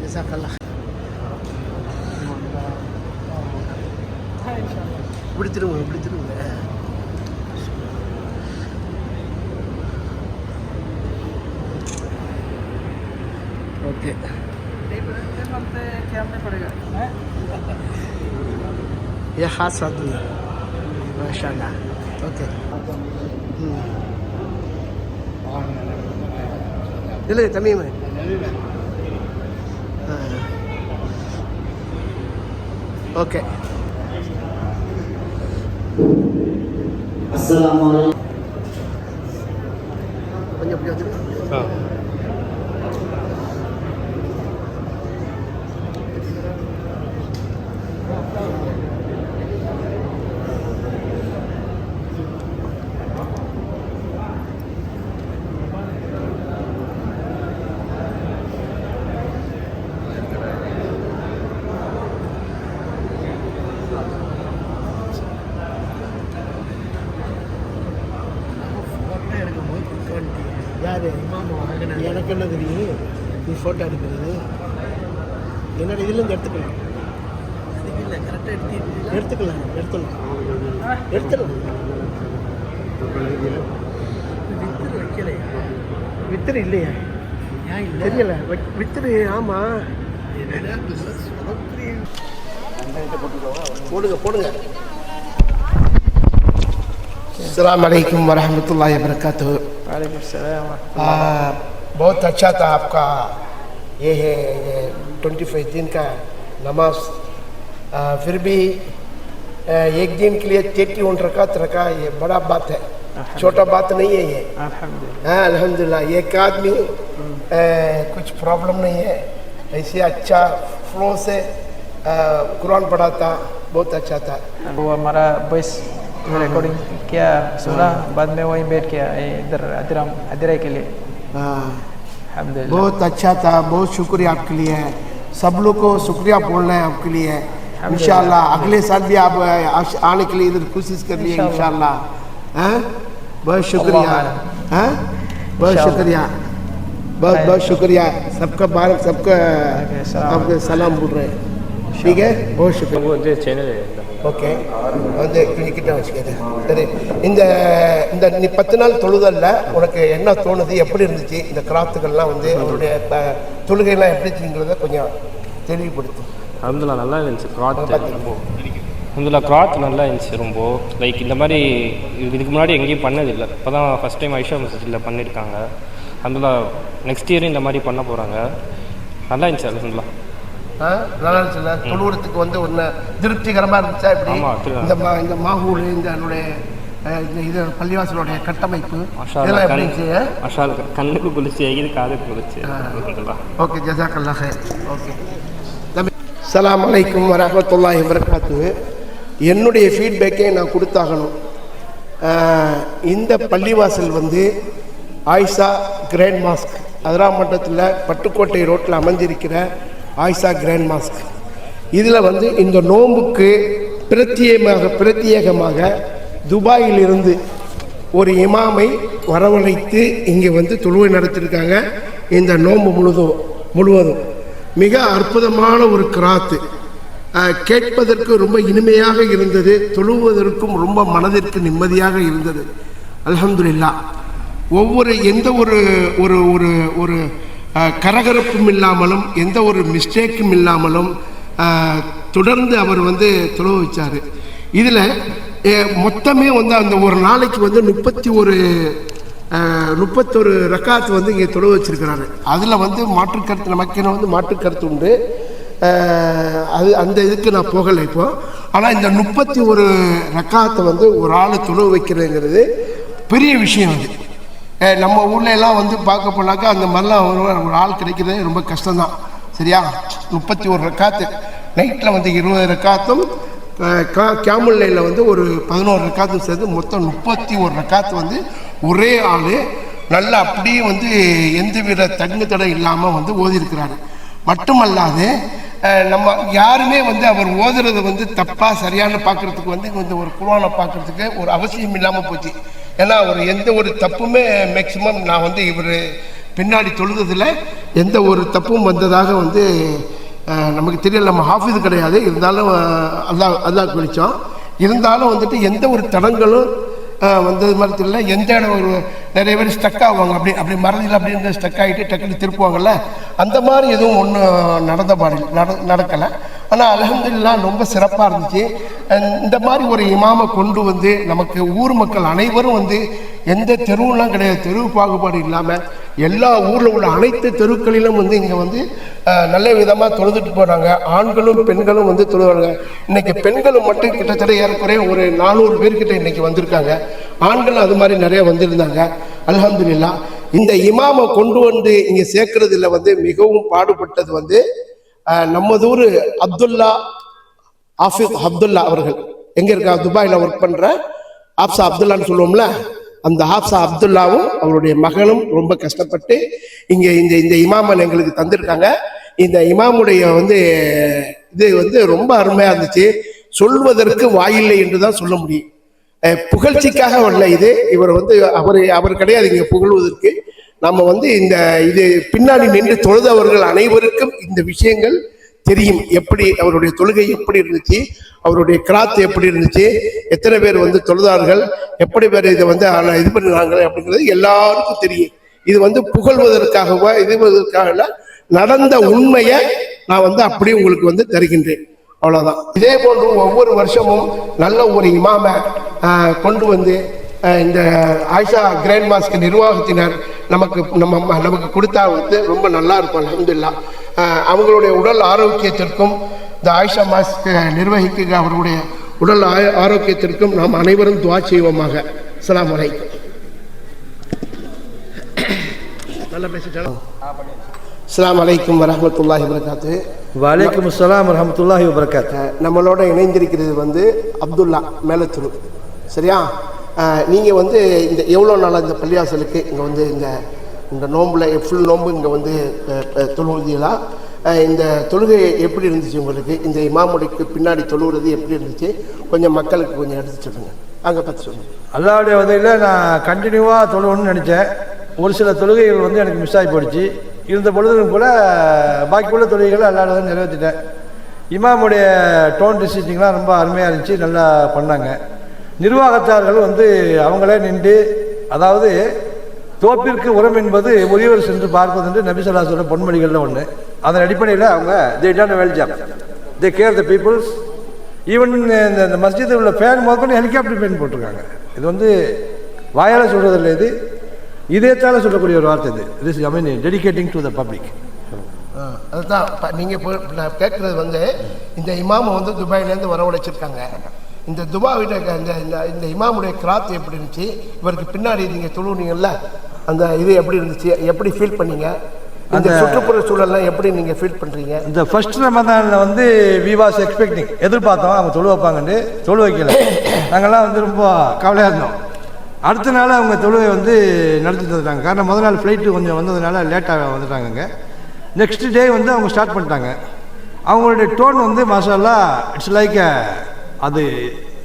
ஜசாக்கல்லா இப்படி திரும்ப இப்படி திரும்ப ओके ये खास आदमी है माशाल्लाह ओके இல்லை தமீம் ఓకే అస్సలం కొంచెం யார் எனக்கு என்ன தெரியும்? நீ ஃபோட்டோ எடுக்கிறது. என்னோட இதுலேருந்து எடுத்துக்கலாம். எடுத்துக்கலாம் எடுத்துக்கலாம். எடுத்துக்கலாம். வித்துரு இல்லையா. தெரியல. வித்துரு ஆமாம் போடுங்க போடுங்க. அஸ்லாம் வலைக்கம் வரமத்துல்லாஹ் வபரகாத்து आ, बहुत अच्छा था आपका। ये है ये ट्वेंटी फाइव दिन का नमाज़। आ, फिर भी एक दिन के लिए तेटी वन रकात रखा ये बड़ा बात है। छोटा बात नहीं है ये। हाँ अल्हम्दुलिल्लाह एक आदमी कुछ प्रॉब्लम नहीं है। ऐसे अच्छा फ्लो से कुरान पढ़ा था बहुत अच्छा था। वो हमारा वॉइस रिकॉर्डिंग किया सुना बाद में वहीं बैठ किया इधर अतिराम अतिरय के लिए। हाँ। बहुत अच्छा था बहुत शुक्रिया आपके लिए। सब लोग को शुक्रिया बोलना है आपके लिए। इनशाला अगले साल भी आप आने के लिए इधर कोशिश कर लिए इनशाला बहुत शुक्रिया। बहुत शुक्रिया। बहुत बहुत शुक्रिया। सबका बार सबका आपके सलाम बोल रहे हैं। ठीक है? बहुत शुक्रिया। चैनल ஓகே வந்து கிட்ட வச்சுக்கிறது சரி. இந்த இந்த நீ பத்து நாள் தொழுதல்ல உனக்கு என்ன தோணுது எப்படி இருந்துச்சு இந்த கிராத்துகள்லாம் வந்து அவருடைய தொழுகையெல்லாம் எப்படி இருந்துங்கிறத கொஞ்சம் தெளிவுபடுத்தும் அஹமதுல்லா நல்லா இருந்துச்சு. கிராத் பார்த்துட்டு அஹமதுல்லா கிராத் நல்லா இருந்துச்சு ரொம்ப. லைக் இந்த மாதிரி இது- இதுக்கு முன்னாடி எங்கேயும் பண்ணதில்லை. இப்போ தான் ஃபஸ்ட் டைம் ஐஷா மசூதியில் பண்ணியிருக்காங்க. அஹமதுல்லா நெக்ஸ்ட் இயரும் இந்த மாதிரி பண்ண போகிறாங்க நல்லா இருந்துச்சு அலமதுல்லா நல்லா இருந்துச்சுல்ல தொழுவுறதுக்கு வந்து ஒன்று திருப்திகரமாக இருந்துச்சா இப்படி? இந்த மா இந்த மாகூல் இந்த என்னுடைய இது பள்ளிவாசலுடைய கட்டமைப்பு இதெல்லாம் எப்படி இருந்துச்சு? கண்ணுக்கு குளிச்சு இது காதுக்கு குளிச்சு. ஓகே ஜசாக்கல்லா ஹைர் ஓகே. சலாம் அலைக்கும் வரமத்துல்லாஹி வரகாத்து என்னுடைய ஃபீட்பேக்கை நான் கொடுத்தாகணும். இந்த பள்ளிவாசல் வந்து ஆயிஷா கிராண்ட் மாஸ்க் அதிராமட்டத்தில் பட்டுக்கோட்டை ரோட்டில் அமைஞ்சிருக்கிற ஆயிஷா கிராண்ட் மாஸ்க் இதில் வந்து இந்த நோம்புக்கு பிரத்யேகமாக பிரத்யேகமாக துபாயிலிருந்து ஒரு இமாமை வரவழைத்து இங்கே வந்து தொழுவை நடத்தியிருக்காங்க இந்த நோன்பு முழுதும் முழுவதும். மிக அற்புதமான ஒரு கிராத்து. கேட்பதற்கு ரொம்ப இனிமையாக இருந்தது. தொழுவதற்கும் ரொம்ப மனதிற்கு நிம்மதியாக இருந்தது. அலமதுல்லா ஒவ்வொரு எந்த ஒரு ஒரு ஒரு ஒரு கரகரப்பும் இல்லாமலும் எந்த ஒரு மிஸ்டேக்கும் இல்லாமலும் தொடர்ந்து அவர் வந்து துளவு வச்சார் இதில் மொத்தமே வந்து அந்த ஒரு நாளைக்கு வந்து முப்பத்தி ஒரு முப்பத்தொரு ரக்காத்து வந்து இங்கே தொழுவ வச்சிருக்கிறாரு அதில் வந்து மாற்றுக்கருத்து நமக்கு வந்து மாற்றுக்கருத்து உண்டு. அது அந்த இதுக்கு நான் போகலை இப்போது ஆனால் இந்த முப்பத்தி ஒரு ரக்காத்தை வந்து ஒரு ஆள் தொழுவ வைக்கிறதுங்கிறது பெரிய விஷயம் அது. நம்ம ஊர்ல எல்லாம் வந்து பார்க்க போனாக்கா அந்த மாதிரிலாம் ஒரு ஒரு ஆள் கிடைக்கிறதே ரொம்ப கஷ்டம்தான். சரியா? முப்பத்தி ஒரு ரக்காத்து. நைட்டில் வந்து இருபது ரக்காத்தும் கா- கேமுல்லையில் வந்து ஒரு பதினோரு ரக்காத்தும் சேர்த்து மொத்தம் முப்பத்தி ஒரு ரக்காத்து வந்து ஒரே ஆள். நல்லா அப்படியே வந்து எந்தவித தங்கு தடை இல்லாமல் வந்து ஓதியிருக்கிறாரு. மட்டுமல்லாது நம்ம யாருமே வந்து அவர் ஓதுறது வந்து தப்பாக சரியான பார்க்கறதுக்கு வந்து வந்து ஒரு குரானை பார்க்கறதுக்கு ஒரு அவசியம் இல்லாமல் போச்சு. ஏன்னா அவர் எந்த ஒரு தப்புமே மேக்சிமம் நான் வந்து இவர் பின்னாடி தொழுததில் எந்த ஒரு தப்பும் வந்ததாக வந்து நமக்கு தெரியல நம்ம ஹாஃபிஸ் கிடையாது. இருந்தாலும் அல்லா அல்லா குளித்தோம் இருந்தாலும் வந்துட்டு எந்த ஒரு தடங்களும் வந்தது மாதிரி தெரியல. எந்த இடம் ஒரு நிறைய பேர் ஸ்டக் ஆவாங்க. அப்படி அப்படி மறதியில் அப்படின்னு ஸ்டக் ஆகிட்டு டக்குன்னு திருப்புவாங்கள்ல அந்த மாதிரி எதுவும் ஒன்றும் நடந்த பாடி நட நடக்கலை. ஆனால் அலமதுல்லா ரொம்ப சிறப்பாக இருந்துச்சு. இந்த மாதிரி ஒரு இமாமை கொண்டு வந்து நமக்கு ஊர் மக்கள் அனைவரும் வந்து எந்த தெருவுலாம் கிடையாது தெருவு பாகுபாடு இல்லாமல் எல்லா ஊரில் உள்ள அனைத்து தெருக்களிலும் வந்து இங்கே வந்து நல்ல விதமாக தொழுதுட்டு போகிறாங்க ஆண்களும் பெண்களும் வந்து தொழுவாங்க இன்றைக்கி பெண்களும் மட்டும் கிட்டத்தட்ட ஏறக்குறைய ஒரு நானூறு பேர்கிட்ட இன்னைக்கு வந்திருக்காங்க. ஆண்களும் அது மாதிரி நிறைய வந்திருந்தாங்க. அல்ஹம்துலில்லாஹ் இந்த இமாமை கொண்டு வந்து இங்கே சேர்க்கறதுல வந்து மிகவும் பாடுபட்டது வந்து நம்மதூர் அப்துல்லா ஆஃபிஸ் அப்துல்லா அவர்கள். எங்க இருக்கா? துபாயில் ஒர்க் பண்ற ஆப்சா அப்துல்லான்னு சொல்லுவோம்ல? அந்த ஹாப்சா அப்துல்லாவும் அவருடைய மகளும் ரொம்ப கஷ்டப்பட்டு இங்கே இந்த இந்த இமாமன் எங்களுக்கு தந்திருக்காங்க. இந்த இமாமுடைய வந்து இது வந்து ரொம்ப அருமையா இருந்துச்சு. சொல்வதற்கு வாயில்லை என்று தான் சொல்ல முடியும். புகழ்ச்சிக்காக வரல இது. இவர் வந்து அவர் அவர் கிடையாது இங்கே புகழ்வதற்கு. நம்ம வந்து இந்த இது பின்னாடி நின்று தொழுதவர்கள் அனைவருக்கும் இந்த விஷயங்கள் தெரியும். எப்படி அவருடைய தொழுகை எப்படி இருந்துச்சு அவருடைய கிராத் எப்படி இருந்துச்சு எத்தனை பேர் வந்து தொழுதார்கள் எப்படி பேர் இதை வந்து இது பண்ணுறாங்க அப்படிங்கிறது எல்லாருக்கும் தெரியும். இது வந்து புகழ்வதற்காகவா இதுவதற்காக நடந்த உண்மையை நான் வந்து அப்படியே உங்களுக்கு வந்து தருகின்றேன். அவ்வளோதான் இதே போன்று ஒவ்வொரு வருஷமும் நல்ல ஒரு இமாம கொண்டு வந்து இந்த ஆயிஷா கிராண்ட் மாஸ்க் நிர்வாகத்தினர் நமக்கு நம்ம நமக்கு கொடுத்தா வந்து ரொம்ப நல்லா இருக்கும் அலமதுல்லா அவங்களுடைய உடல் ஆரோக்கியத்திற்கும் இந்த ஆயிஷா மாஸ்க் நிர்வகிக்க அவருடைய உடல் ஆய- ஆரோக்கியத்திற்கும் நாம் அனைவரும் துவா செய்வோமாக. அஸ்ஸலாமு அலைக்கும். நல்லா பேசிட்டாலும் அஸ்ஸலாமு அலைக்கும் வரஹ்மத்துல்லாஹி வரகாத்து வலைக்கம் அஸ்ஸலாம் வரஹமத்துல்லாஹி வபரகாத் நம்மளோட இணைந்திருக்கிறது வந்து அப்துல்லா மேலத்துரு. சரியா? நீங்கள் வந்து இந்த எவ்வளோ நாளாக இந்த பள்ளியாசலுக்கு இங்கே வந்து இந்த இந்த நோம்பில் ஃபுல் நோம்பு இங்கே வந்து தொழுவதிகளா இந்த தொழுகை எப்படி இருந்துச்சு உங்களுக்கு? இந்த இமாமுடிக்கு பின்னாடி தொழுகிறது எப்படி இருந்துச்சு? கொஞ்சம் மக்களுக்கு கொஞ்சம் எடுத்து சொல்லுங்கள் அங்கே பார்த்து சொல்லுங்கள் அல்லாவுடைய உதவியில் நான் கண்டினியூவாக தொழுகணும்னு நினச்சேன். ஒரு சில தொழுகைகள் வந்து எனக்கு மிஸ் ஆகி போயிடுச்சு. இருந்த பொழுதும் கூட பாக்கி உள்ள தொழுகைகளை அல்லாட வந்து நிறைவேற்றிட்டேன். இமாமுடைய டோன் டிசிட்டிங்லாம் ரொம்ப அருமையாக இருந்துச்சு. நல்லா பண்ணாங்க. நிர்வாகத்தார்கள் வந்து அவங்களே நின்று அதாவது தோப்பிற்கு உரம் என்பது ஒருவர் சென்று பார்ப்பது என்று நபிசல்லா சொல்ல பொன்மொழிகளில் ஒன்று அதன் அடிப்படையில் அவங்க they done well job they care the peoples even இந்த இந்த மஸ்ஜிதில் உள்ள ஃபேன் முதற்கொண்டு ஹெலிகாப்டர் ஃபேன் போட்டிருக்காங்க. இது வந்து வாயால் சொல்கிறதில்ல இது. இதயத்தால் சொல்லக்கூடிய ஒரு வார்த்தை இது. It is I mean dedicating to the public ah, அதுதான். இப்போ நீங்கள் நான் கேட்குறது வந்து இந்த இமாமை வந்து துபாயிலேருந்து வரவழைச்சிருக்காங்க இந்த துபாவிட இந்த இந்த இந்த இமாமுடைய கிராத் எப்படி இருந்துச்சு? இவருக்கு பின்னாடி நீங்கள் தொழுவுனீங்கல்ல அந்த இது எப்படி இருந்துச்சு? எப்படி ஃபீல் பண்ணீங்க? அந்த- சுற்றுப்புற சூழல்லாம் எப்படி நீங்கள் ஃபீல் பண்ணுறீங்க இந்த ஃபர்ஸ்ட் ரமதானில் வந்து வி வாஸ் எக்ஸ்பெக்டிங் எதிர்பார்த்தோம் அவங்க தொழு வைப்பாங்கன்னு தொழு வைக்கல. நாங்கள்லாம் வந்து ரொம்ப கவலையாக இருந்தோம். அடுத்த நாள் அவங்க தொழுவை வந்து நடத்தி தந்துட்டாங்க காரணம் முதல் நாள் ஃப்ளைட்டு கொஞ்சம் வந்ததுனால லேட்டாக வந்துட்டாங்க நெக்ஸ்ட் டே வந்து அவங்க ஸ்டார்ட் பண்ணிட்டாங்க. அவங்களுடைய டோன் வந்து மாஷால்லா இட்ஸ் லைக் அது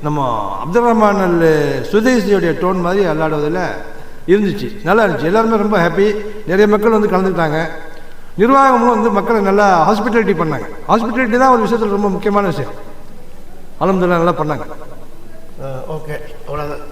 நம்ம அப்துல் ரஹ்மான் அல் சுதேசியோடைய டோன் மாதிரி விளையாடுவதில் இருந்துச்சு. நல்லா இருந்துச்சு. எல்லாருமே ரொம்ப ஹாப்பி நிறைய மக்கள் வந்து கலந்துக்கிட்டாங்க. நிர்வாகமும் வந்து மக்களை நல்லா ஹாஸ்பிட்டாலிட்டி பண்ணாங்க. ஹாஸ்பிட்டாலிட்டி தான் ஒரு விஷயத்தில் ரொம்ப முக்கியமான விஷயம். அலமதுல்லா நல்லா பண்ணாங்க. ஓகே. அவ்வளோதான்